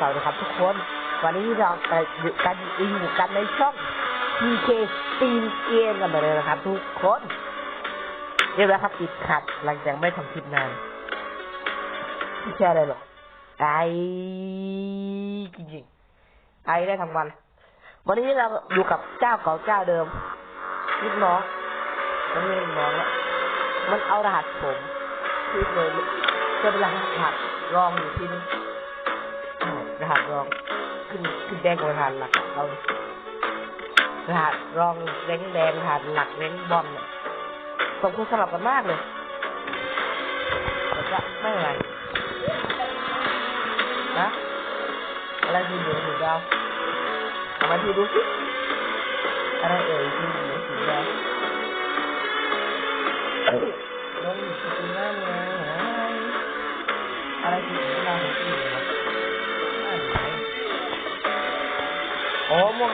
สวัสดีครับทุกคน วันนี้เราไปอยู่กันอยู่กันในช่อง PK Steam Game กันไปเลยนะครับทุกคนเรียบร้อยครับติดขัดหลังจากไม่ทำคลิปนานไม่ใช่อะไรหรอกไอจริงๆไอได้ทั้งวัน วันนี้เราอยู่กับเจ้าเก่าเจ้าเดิมลูกน้องมันไม่ใช่ลูกน้องแล้วมันเอารหัสผมที่เคยจะเป็นรหัสรองอยู่ที่นี่ หัสรองขึ้นขึ้นแดงกว่ารหัสหลักเรารหัสรองแดงแดงรหัสหลักแดงบอมเนี่ยสมควรสลับกันมากเลยแต่ก็ไม่เป็นไรนะอะไรที่เหลืองสีดาวเอามาดูดูสิ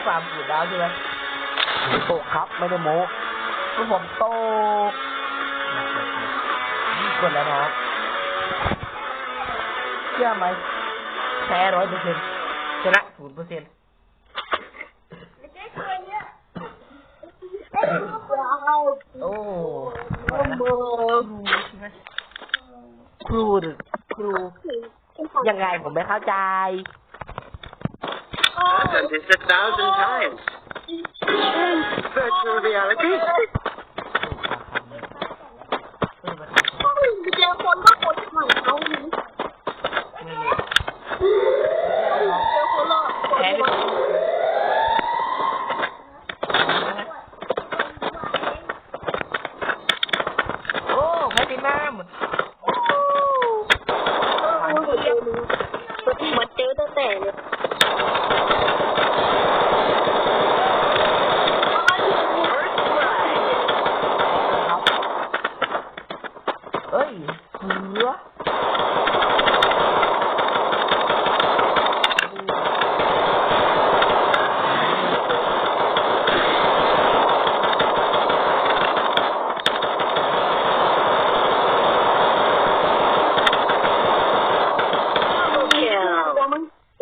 โอ้ม่วงสามสีดาวใช่ไหมโตกครับไม่ได้โม้ก็ผมโตกกดแล้วเนาะเชื่อไหมแพ้ร้อยเปอร์เซ็นต์ชนะศูนย์เปอร์เซ็นต์โอ้ครูหรือครูยังไงผมไม่เข้าใจ happened. It's a thousand times. virtual reality.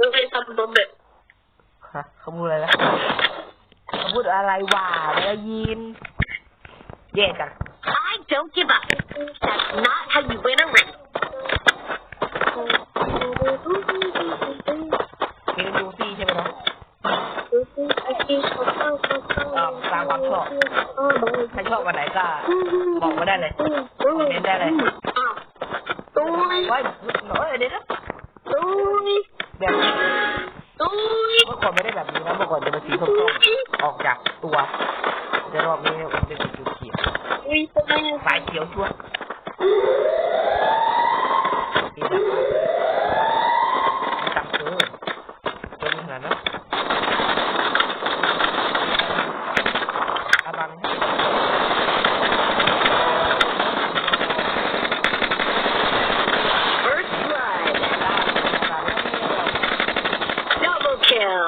มันเออเป็นตำรวจแบบฮะเขาพูดอะไรนะเขาพูดอะไรวะไม่ได้ยินแย่จัง I don't give up that's not how you win a race เพลงดูซี่ใช่ไหมน้องถ้าชอบวันไหนก็บอกมาได้เลยคอมเมนต์ได้เลย อ้าวตุ้ยไว้หน่อยเดี๋ยวนะ ก่อนจะเป็นสีส้มๆออกจากตัวแต่รอบนี้เป็นสีเขียวตุ้ยตุ้ยสายเขียวชัวร์นี่แบบว่าไม่จำเจอจนขนาดนั้นอาบัง First blood double kill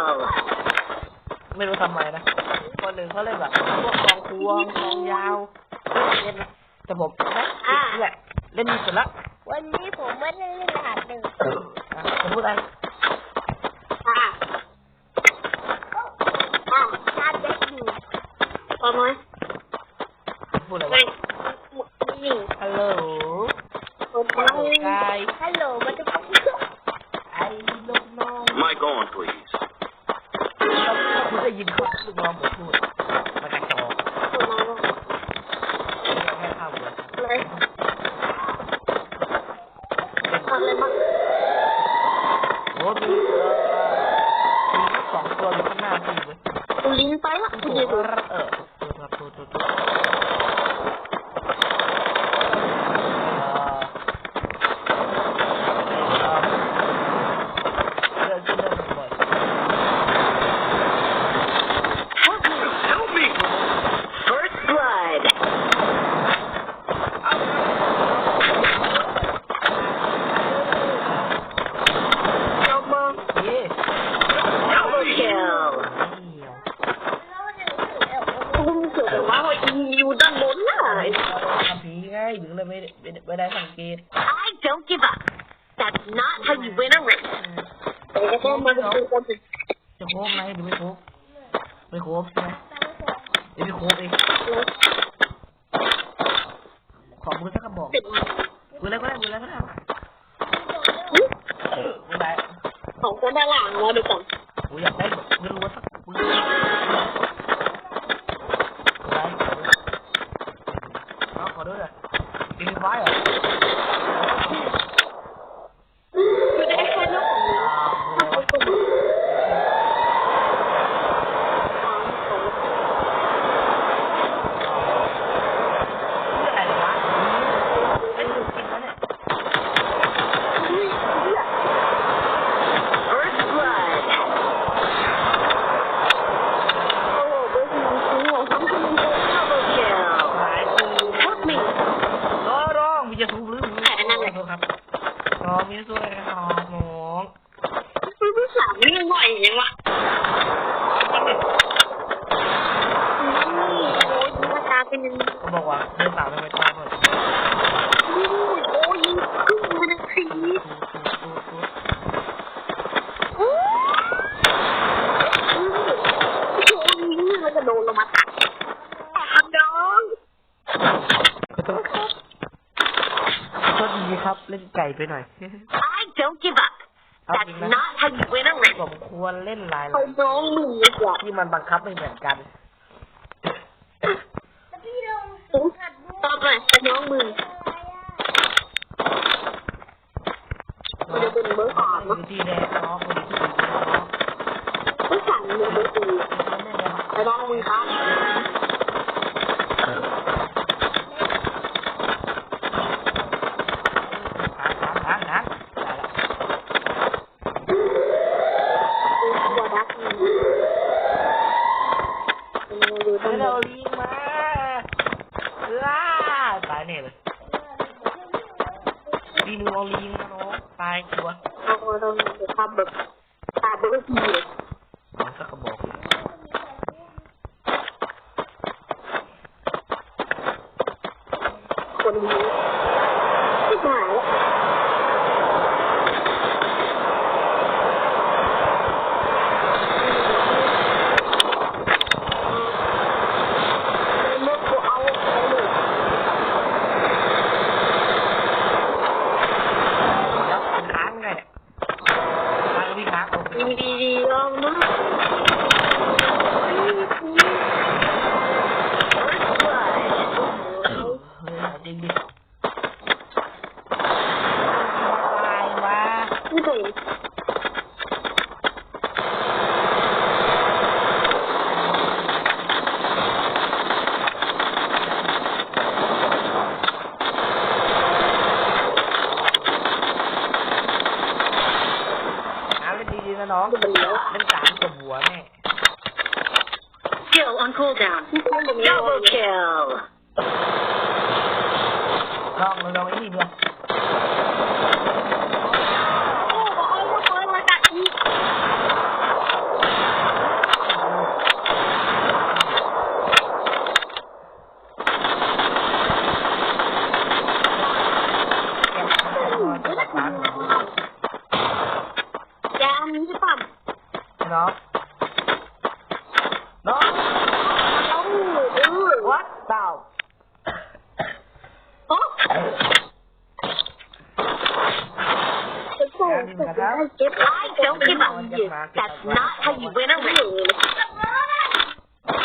ไม่รู้ทำไมนะ คนหนึ่งเขาเลยแบบพวกกองควงกองยาวเล่นนะแต่ผมนะนี่แหละ โอ้มีเอ่อมีสองตัวอยู่ข้างหน้าพี่เว้ย กูลิ้นไปละกูตัวจะดูเออตัวครับตัวตัวตัวเออเออเรื่องที่เรื่องบ่อย Help me! Help me! First blood เอามา เย้ double kill เดี่ยว กูเกิดว่าอยู่ด้านบนน่ะ ทำผีไงถึงเลยไม่ได้ไม่ได้ไม่ได้สังเกต I don't give up that's not how you win a race เดี๋ยวจะ มันเป็นคนติด จะโคบไหมหรือไม่โคบไม่โคบใช่ไหมเดี๋ยวไม่โคบเองขอมือสักกระบอกติดมืออะไรก็ได้มืออะไรก็ได้เออไม่ได้ของคนด้านหลังเราดูก่อน กูอยากได้แบบมือรัวสักมือได้เอาขอดูหน่อยดีไฟเหรอ คือได้แค่เรื่องของ อ่า ทำคนอื่น ชื่ออะไรวะไอ้หนูกินแล้วเนี่ย First blood โอ้โหเบอร์สองชิ้นหัวทั้งคนเป็น double kill หายกู Help me รอรองมีจะสูบหรือ แต่อันนั้นแหละ ครับ รอมีจะสูบอะครับน้องคือผู้สามนี่ยังไหวยังวะนี่โอ้ยมาตาเป็นยังไง เขาบอกว่าเดินสาวไม่ไปตามเลย นี่โอ้ยขึ้นมาทั้งทีโอ้ยนี่มันจะโดนลงมาตัดน้อง ขอโทษครับขอโทษดีครับ เล่นไก่ไปหน่อย I don't give up เอา That's จริงนะ not how you win a ส race มควร เล่นลายเขาน้องมึงดีกว่าที่มันบังคับไม่เหมือนกันพี่ลงตอบหน่อยน้องมึงมันจะเป็นเบอร์สามมืนะอที่แดงน้องมือที่สี่น้องเบอร์สามเนี่ยเบอร์สี่ไปน้องมึงครับ หางหางหางหางได้ละ ตัวดักมึงดู เฮ้ ตั้ ย ง เรา แต่ ลิงมาเอ้าตายแน่เลยดีมือเอาลิงนะน้องตายชัวร์ เอาเราจะทำแบบตาเบอร์สี่ เอาสักกระบอก คนนี้ที่หายเมื่อกูเอาไปเลย แล้วค้างไงเนี่ยค้างพี่ค้างเอาไป ดีดีดีลองนะ เฮ้ยเอาจริงดิตายวะ ไม่เคย หาเล่นดีๆนะน้อง ดูมันเลี้ยว เล่นสามกับหัวแน่ Kill on cooldown. Double kill. ลองลองไอ้นี่ดู โอ้โหเอามาเปิดมาจากอีก แกะจะตัดร้าน แกอันนี้ใช่ป่ะ น้องน้อง เอาเออ วัดเต่า โอ้จะโซ่จะได้เก็บ I don't give up. That's not how you win a race. อ๋อ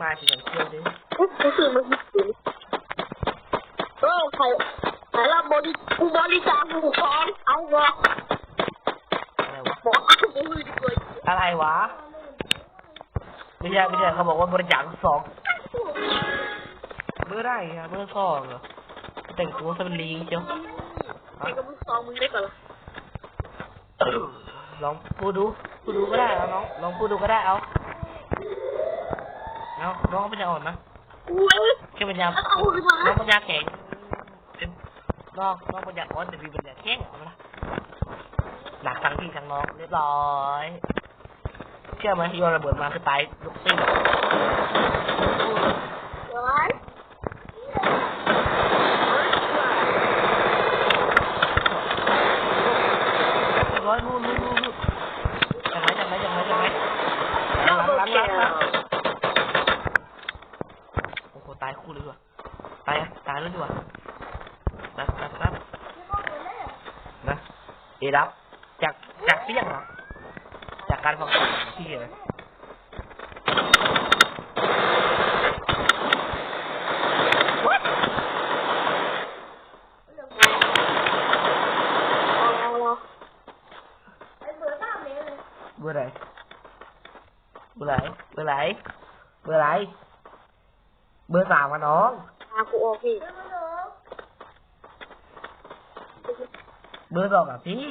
มาถึงอย่างเที่ยวดิ อุ๊ยรู้สึกมันหิวเออใครใครเราบริกูบริจาคหูฟองเอาวะ อะไรวะ บ อกเอากูดีกว่าอะไรวะไม่ใช่ไม่ใช่เขาบอกว่าบริจาคสองเมื่อไรอะเมื่อสองเหรอแต่งตัวซะเป็นลิงเจ้าไอ้กับมึงซองมึงได้ก่อนละลองพูดดูพูดดูก็ได้เอาน้องลองพูดดูก็ได้เอาเอาน้องปัญญาอ่อนนะอุ้ยแค่ปัญญาเอาขึ้นมาน้องปัญญาแข็งเป็นน้องน้องปัญญาอ่อนแต่มีปัญญาแข็งเอาละ หลักทั้งพี่ทั้งน้องเรียบร้อย เชื่อไหมโยนระเบิดมาคือตายลุกซี่หรอกร้ว่าจากากไงอตายลยกว่าเอรับ เอาเอาไอ้เบื่อบ้าเลยเบอร์ไหนเบอร์ไหนเบอร์ไหนเบอร์ไหนเบอร์สามวะน้องอากูโอพี่ เบื่อมันหนูเบอร์สองอะพี่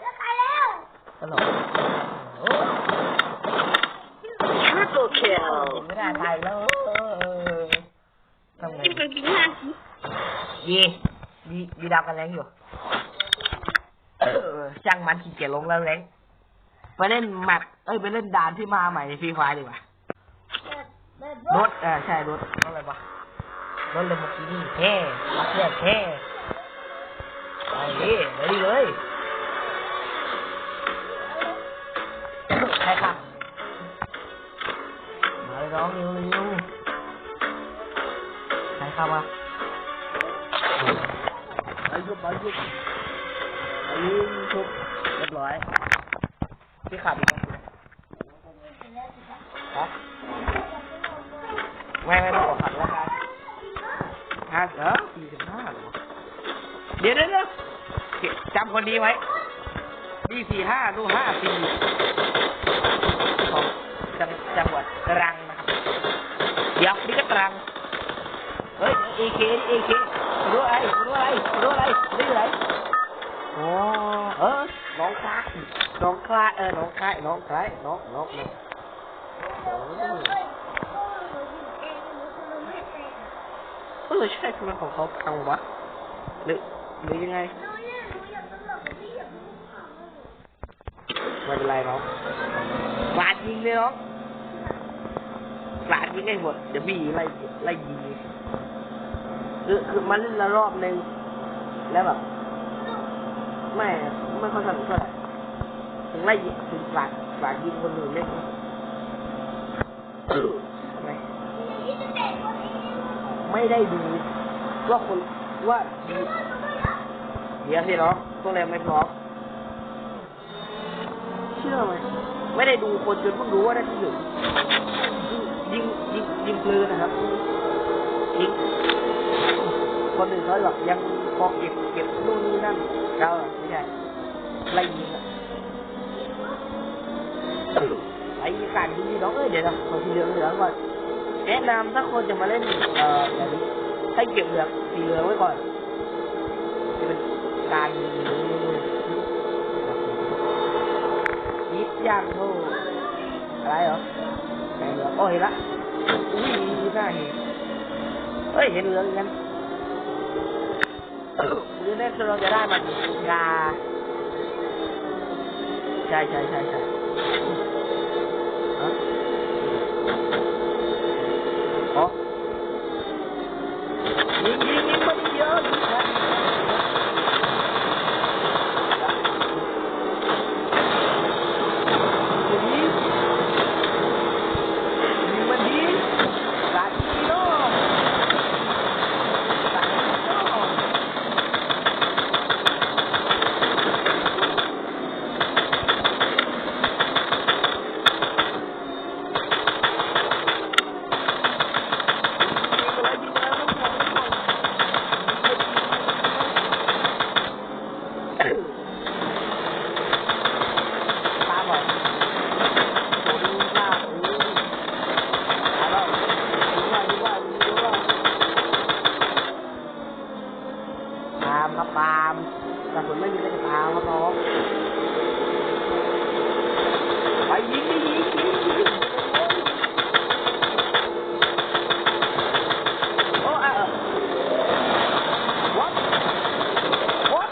แล้วตายแล้ว ตลกโอ้ Triple kill. ไม่ได้ตายแล้วเออ ทำไงที่เป็นปีห้าสิยีดีดีดาวกันแรงอยู่เออช่างมันขี้เกียจลงแล้วแรงไปเล่นแมปเอ้ยไปเล่นด่านที่มาใหม่ในฟรีไฟดีกว่าเบิดรถเออใช่รถรถอะไรวะรถเลมโบกินี่เท่รักเรียกเท่ไปดิเลยดิเลยใครขับ ยุบไปยุบไปยิงชุบเรียบร้อยพี่ขับอีกฮะไม่ไม่ต้องขอขัดแล้วครับห้าเออสี่สิบห้าเดี๋ยวเดี๋ยวเดี๋ยวจำคนดีไว้ดีสี่ห้าลูห้าสี่ของจังจังหวัดตรังนะครับเดี๋ยวนี่ก็ตรังเฮ้ยเอเคเอเค รู้อะไรรู้อะไรรู้อะไรนี่อะไรอ๋อเออน้องคลายน้องคลายเออน้องคลายน้องคลายน้องน้องน้องโอ้เออใช่ทำไมของเขาพังวะหรือหรือยังไงไม่เป็นไรน้องกราดยิงเลยน้องกราดยิงให้หมดเดี๋ยวบีไล่ไล่ยิง คือคือมันเล่นละรอบหนึ่งแล้วแบบไม่ไม่ค่อยสนุกเท่าไหร่ถึงไล่ยิงถึงกราดกราดยิงคนอื่นเล่นทำไมไม่ได้ดูว่าคนว่าเดี๋ยวสิน้องตัวแรงไม่พร้อมเชื่อไหมไม่ได้ดูคนจนเพิ่งรู้ว่าได้ที่หนึ่งยิงยิงยิงปืนนะครับยิง คนหนึ่งเขาแบบยังพอเก็บเก็บนู่นนี่นั่นเราอะไม่ใช่ไล่ยิงอะไอ้การดีน้องเอ้ยเดี๋ยวนะขอทีเหลืองเหลืองก่อนแนะนำถ้าคนจะมาเล่นเอ่อแบบนี้ให้เก็บเหลืองสีเหลืองไว้ก่อนจะเป็นการยิงยิบย่างโทอะไรเหรอแกเหลือโอ้ยละอุ้ยหน้าเห็นเฮ้ยเห็นเหลืองกัน หรือแน่คือเราจะได้มันงาใช่ใช่ใช่ใช่ฮะอ๋อยิงยิงยิงมันเยอะยิงนะยิงยิงยิงมันดีลาดิโนลาดิโน ตาบอดโอ้ดูหน้าโอ้ตาบอดดูว่าดูว่าดูว่าตามครับตามแต่ผมไม่มีอะไรจะตามครับน้องไปยิงดิยิงยิงยิงโอ้เออ what what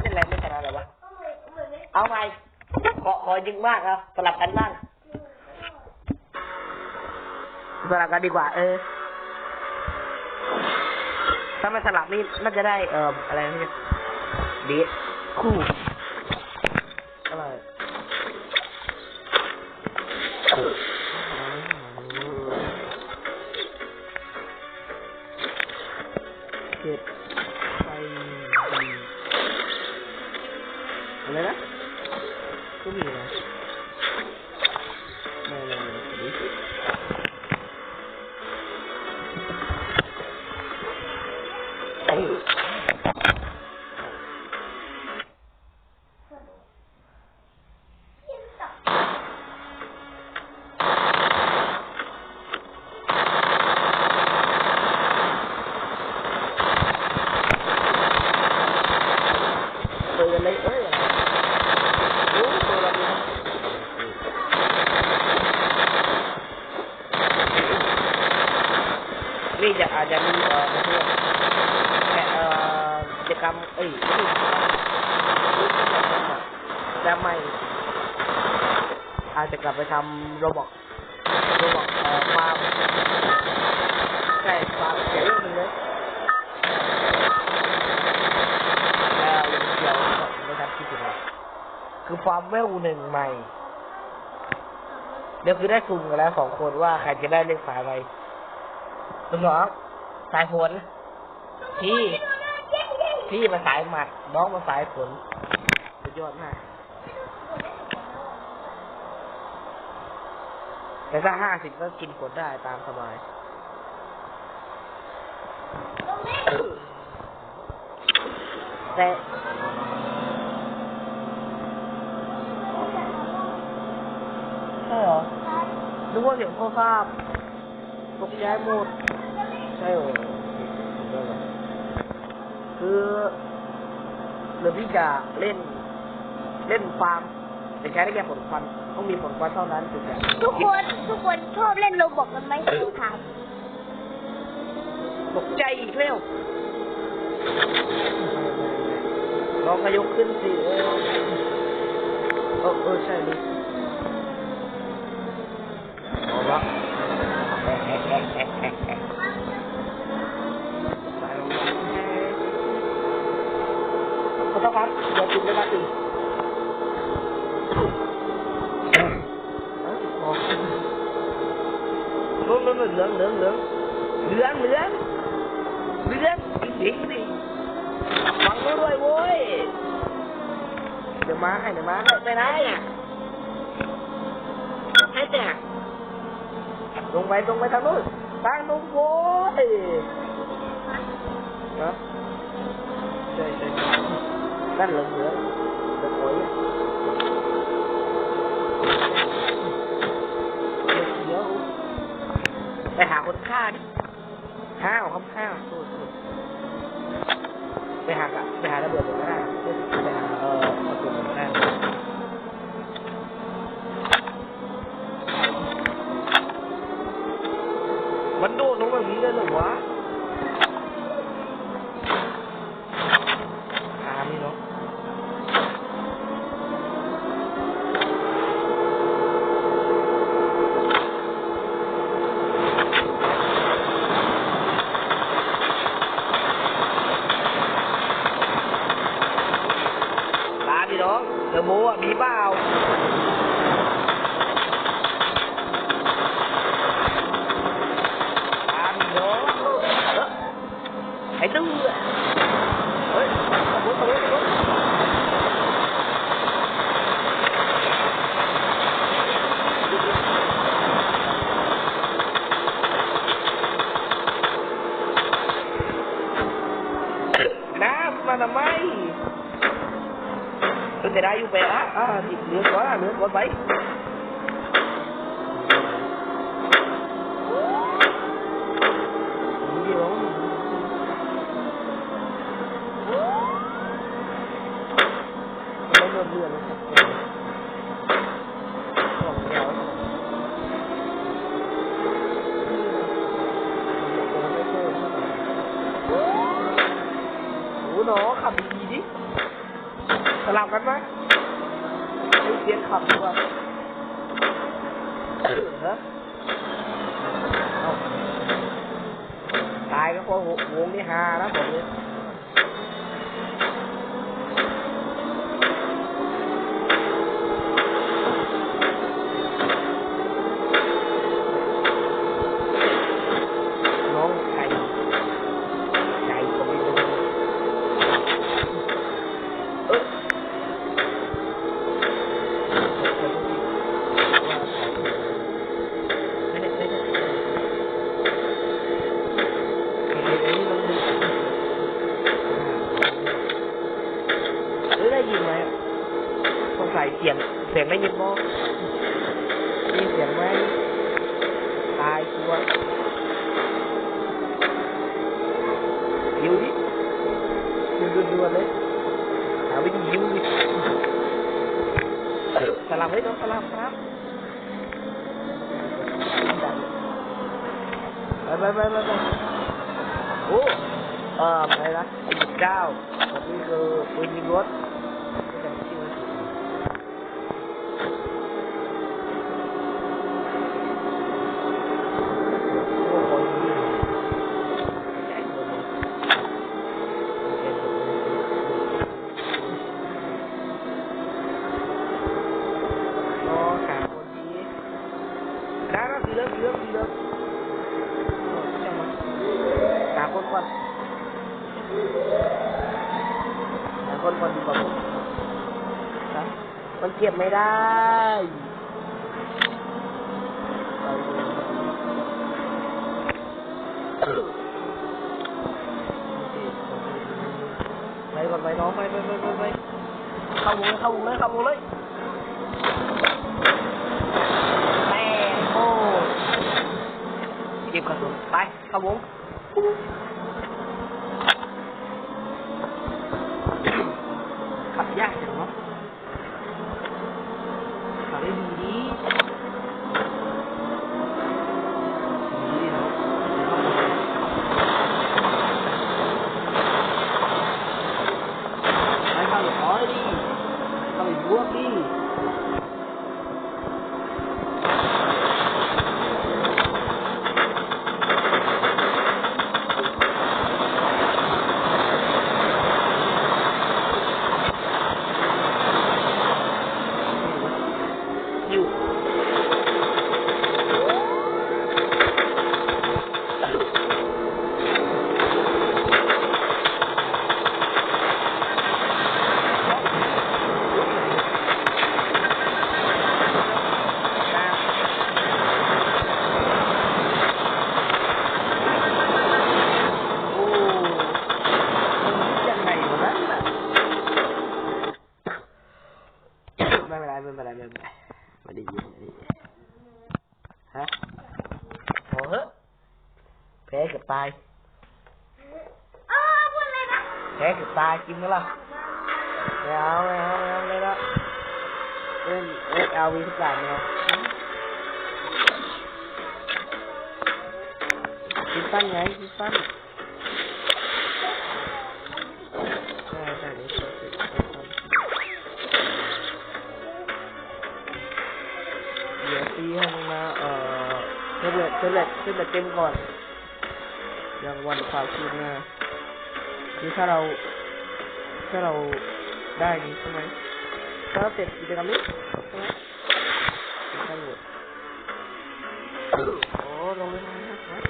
เป็นไรไม่ชนะเลยวะ เอาใหม่ขอขอยิง มากเอาสลับกันบ้างสลับกันดีกว่า เออ ถ้าไม่สลับนี่น่าจะได้เอ่ออะไรนะพี่ดีคู่ กรรมเอ้ยไม่ใช่กิจะไม่ อาจจะกลับไปทำโรบอกโรบอกเอ่อฟาร์มใช่ฟาร์มเจ๋งเลยเลยแล้วเดี๋ยวไม่ทำที่สุดเลยคือฟาร์มเวลหนึ่งใหม่ เดี๋ยวคือได้สุ่มกันแล้วสองคนว่าใครจะได้เล่นสายอะไรน้องสายฝนพี่ พี่มาสายหมัดน้องมาสายฝนสุดยอดมาก แต่ถ้าห้าสิบก็กินผลได้ตามสบายแต่ใช่เหรอนึกว่าเสียงโทรศัพท์ตกใจหมด ใช่เหรอ คือเรือพี่จะเล่นเล่นฟาร์มแต่ใช้ได้แค่ผลควันต้องมีผลควันเท่านั้นถึงจะทุกคนทุกคนชอบเล่นโรบอกกันไหมถามตกใจอีกแล้วลองขยกขึ้นสิเออเออเออใช่ดิเอา ครับเดี๋ยวกินไม่ได้อีกนู่นนู่นเหลืองเหลืองเหลืองเหลืองเหลื นั่นเหลืองเหลืองเหลือโอยเดี๋ยวไปหาคนฆ่าดิข้าวครับข้าวโทษโทษไปหากะไปหาระเบิดก็ได้ bye. วงนี่ฮานะผมเนี่ยน้องไก่ไก่ก็ไม่ ส่เสียงเสียงได้ยินบ่มีเสียงไหมตายชัวร์ยิวดิยิวด่วนๆเลยหาวิธียิวดิสลับไว้น้องสลับครับไปไปไปไปไปโอ้เอ่ออะไรนะไอ้เจ้าอันนี้คือ ปืนยิงรถไม่จำชื่อมันถูกโอ้โหยิงใช่คนเลยใช่คนเลยรอหาคนดีได้แล้วดีแล้วดีแล้วดีแล้วโอ้จังวะหาคนก่อน หาคนคนดีกว่าผมนะมันเก็บไม่ได้ไปก่อนไปน้องไปไปไปไปไปเข้าวงเลยเข้าวงเลยเข้าวงเลยแม่โอ้เก็บกระสุน ไปเข้าวงขับยากจังเนาะขับได้ดีดีดีเนาะไปเข้าไปถอยดิเข้าไปบวกดิอยู่โอ้มันคิดยังไงวะนั่นน่ะไม่เป็นไรไม่เป็นไรไม่เป็นไรไม่ได้ยินไม่ได้ยินฮะโอ้เฮ้ยแพ้เกือบตาย เออพูดเลยนะ แพ้เกินไหมล่ะไม่เอาไม่เอาไม่เอาเลยละเล่นเล่นเอาวีทุกอย่างไม่เอาคิดสั้นไงคิดสั้นใช่ใช่เดี๋ยวเดี๋ยวเดี๋ยวเดี๋ยวตีให้มันมาเอ่อเทเลตเทเลตเทเลตเต็มก่อนยังวันความคืบหน้าคือถ้าเรา ถ้าเราได้นี้ใช่ไหมถ้าเราเสร็จกิจกรรมนี้ใช่ไหมทั้หมดโอ้ลงเลยนะครับ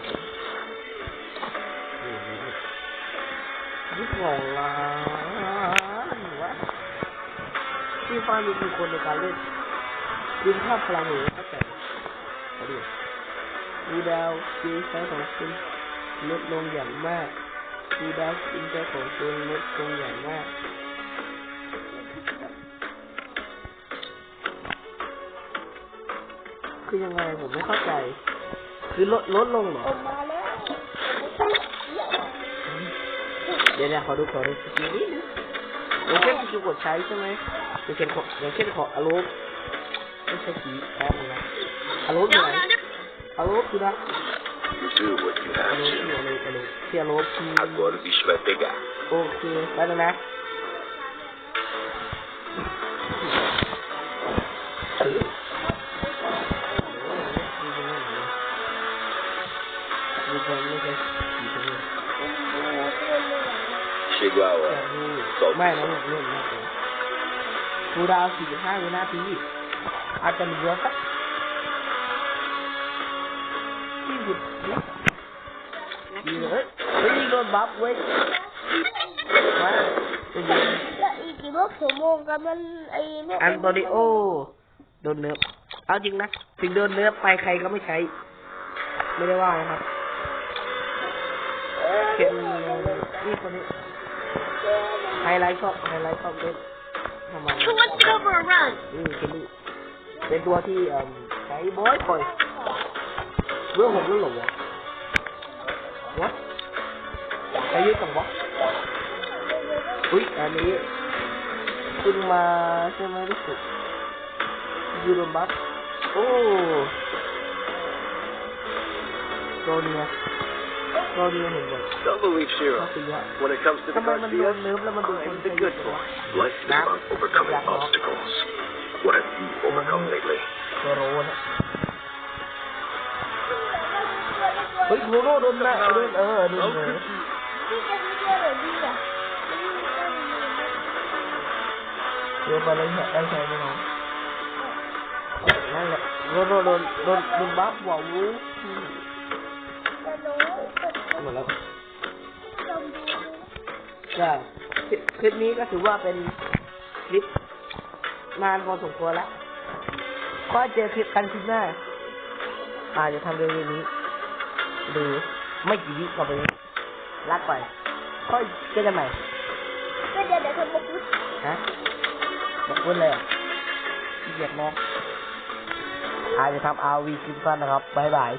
นี่นี่นี่ยุบงงละวะที่ฟ้ามีกี่คนในการเล่นยืนภาพพลังหรือครับแต่ดูดาวจีไซส์ของคุณลดลงอย่างมาก ดูดาวอินเตอร์ของคุณลดลงอย่างมากคือยังไงผมไม่เข้าใจ คือลดลดลงเหรอเดี๋ยวเดี๋ยขอดูขอดูสกิลนิดนึงอย่างเช่นสกิลกดใช้ใช่ไหมอย่างเช่นขออย่างเช่นขออารมณ์ไม่ใช่ผีแพ้เลยนะอารมณ์ไหนอารมณ์คือนะ do what you have Agora o bicho vai pegar. Ok, vai lá. Chegou a hora. Solta. Mano, não, não, não. Por alto, não, não, não. Até me เฮ้ยโดนบัฟเว้ยมาเป็นยังไงแล้วอีกกี่ชั่วโมงกันมันไอ้พวกอันโตนิโอโดนเนิร์ฟเอาจริงนะถึงโดนเนิร์ฟไปใครก็ไม่ใช้ ไม่ได้ว่านะครับเคนนี่คนนี้ไฮไลท์ชอบไฮไลท์ชอบเล่นทำไมชวนเธอมารันนี่เป็นนี่เป็นตัวที่เอ่อใช้บ่อยบ่อยเรื่องผมเรื่องหลงวะว ะใช้เยอะจังวะอุ้ยอันนี้ขึ้นมาใช่ไหมรู้สึกยูโรบัฟโอ้โดเนียโดเนียเห็นบ่อย Don't believe ชอบ Shiro. ตีอะ When it comes to the ทำไมมันโดน Garcia, เนิร์ฟแล้วมันดูคน I'm ใจ the เย็น good จังวะ boy. Life is about overcoming obstacles. What have you overcome lately? โดโรนะเฮ้ยโดโรโดนนะโดนเออโดนเนิร์ฟ พี่จะมีเยอะหรือดีอ่ะ เดี๋ยวไปเลยแหะได้ใช่ไหมน้องนั่นแหละโดนโดนโดนโดนโดนบัฟหัววูจะรู้เปิดหมดแล้วลมดูก็คลิปคลิปนี้ก็ถือว่าเป็นคลิปนานพอสมควรแล้วก็เจอคลิปกันคลิปหน้าอาจจะทำเร็วๆนี้ หรือไม่กี่วิต่อไปนี้ ลากไปค่อยเจอกันใหม่ก็เดี๋ยวเดี๋ยวเธอมาพูดฮะอยากพูดเลยเหรอขี้เกียจมองอาจจะทำอาวีคลิปสั้นนะครับ บ๊ายบาย